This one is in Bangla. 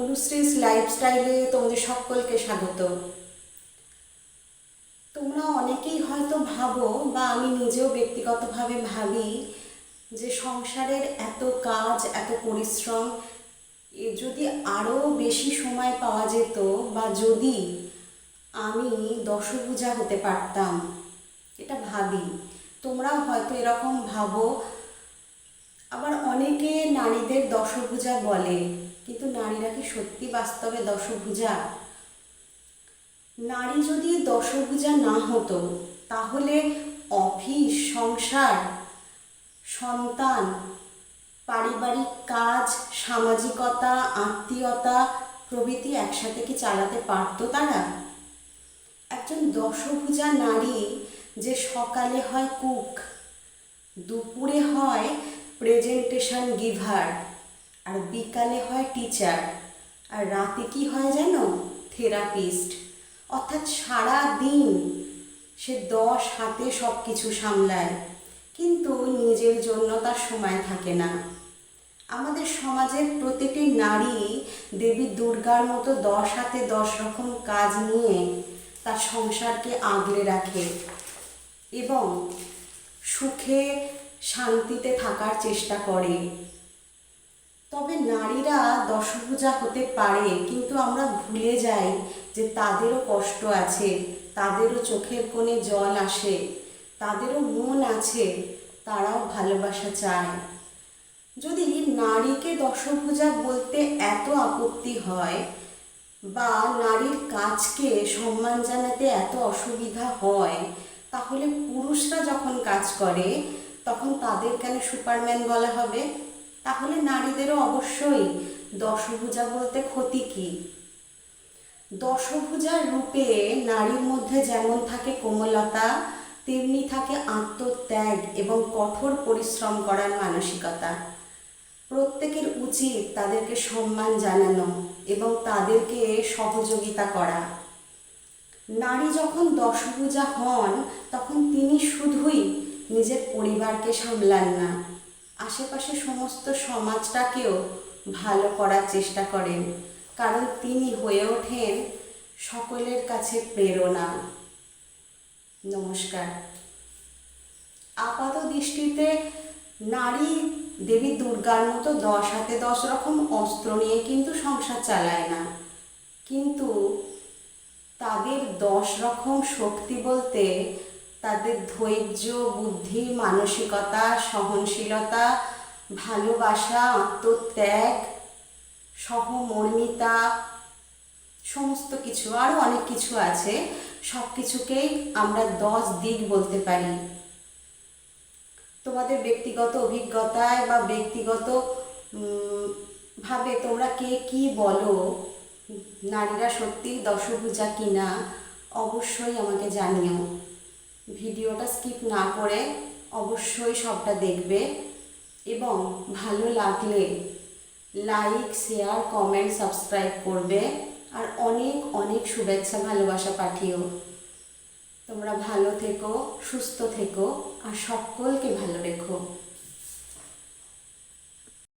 অনুশ্রীস লাইফস্টাইলে তোমাদের সকলকে স্বাগত। তোমরা অনেকেই হয়তো ভাবো বা আমি নিজেও ব্যক্তিগতভাবে ভাবি যে সংসারের এত কাজ, এত পরিশ্রম যদি আরও বেশি সময় পাওয়া যেত বা যদি আমি দশভূজা হতে পারতাম, এটা ভাবি। তোমরাও হয়তো এরকম ভাবো। আবার অনেকে নারীদের দশভূজা বলে। কিন্তু নারীরা কি সত্যি বাস্তবে দশভূজা? নারী যদি দশভূজা না হতো, তাহলে অফিস, সংসার, সন্তান, পারিবারিক কাজ, সামাজিকতা, আত্মীয়তা প্রভৃতি একসাথে কি চালাতে পারতো তারা? একজন দশভূজা নারী যে সকালে হয় কুক, দুপুরে হয় প্রেজেন্টেশন গিভার আর বিকালে হয় টিচার আর রাতে কি হয় জানো? থেরাপিস্ট অর্থাৎ সারা দিন সে দশ হাতে সব কিছু সামলায়, কিন্তু নিজের জন্য তার সময় থাকে না। আমাদের সমাজের প্রতিটি নারী দেবী দুর্গার মতো দশ হাতে দশ রকম কাজ নিয়ে তার সংসারকে আগলে রাখে এবং সুখে শান্তিতে থাকার চেষ্টা করে। তবে নারীরা দশভূজা হতে পারে, কিন্তু আমরা ভুলে যাই যে তাদেরও কষ্ট আছে, তাদেরও চোখের কোণে জল আসে, তাদেরও মন আছে, তারাও ভালোবাসা চায়। যদি নারীকে দশভূজা বলতে এত আপত্তি হয় বা নারীর কাজকে সম্মান জানাতে এত অসুবিধা হয়, তাহলে পুরুষরা যখন কাজ করে, তখন তাদের কেন সুপারম্যান বলা হবে? তাহলে নারীদেরও অবশ্যই দশভূজা বলতে ক্ষতি কি? দশভূজার রূপে নারীর মধ্যে যেমন থাকে কোমলতা, তেমনি থাকে আত্মত্যাগ এবং কঠোর পরিশ্রম করার মানসিকতা। প্রত্যেকের উচিত তাদেরকে সম্মান জানানো এবং তাদেরকে সহযোগিতা করা। নারী যখন দশভূজা হন, তখন তিনি শুধুই নিজের পরিবারকে সামলান না। আশেপাশে সমস্ত সমাজটাকেও ভালো করার চেষ্টা করেন, কারণ তিনি হয়ে ওঠেন সকলের কাছে প্রেরণা। নমস্কার। আপাত দৃষ্টিতে নারী দেবী দুর্গার মতো দশ হাতে দশ রকম অস্ত্র নিয়ে কিন্তু সংসার চালায় না। কিন্তু তাদের দশ রকম শক্তি বলতে তাদের ধৈর্য, বুদ্ধি, মানসিকতা, সহনশীলতা, ভালোবাসা, আত্মত্যাগ, সহমর্মিতা, সমস্ত কিছু আরও অনেক কিছু আছে। সব কিছুকেই আমরা দশ দিক বলতে পারি। তোমাদের ব্যক্তিগত অভিজ্ঞতায় বা ব্যক্তিগত ভাবে তোমরা কে কি বলো, নারীরা সত্যি দশভূজা কিনা, অবশ্যই আমাকে জানিও। ভিডিওটা স্কিপ না করে অবশ্যই সবটা দেখবে এবং ভালো লাগলে লাইক, শেয়ার, কমেন্ট, সাবস্ক্রাইব করবে আর অনেক অনেক শুভেচ্ছা, ভালোবাসা পাঠিও। তোমরা ভালো থেকো, সুস্থ থেকো আর সকলকে ভালো রেখো।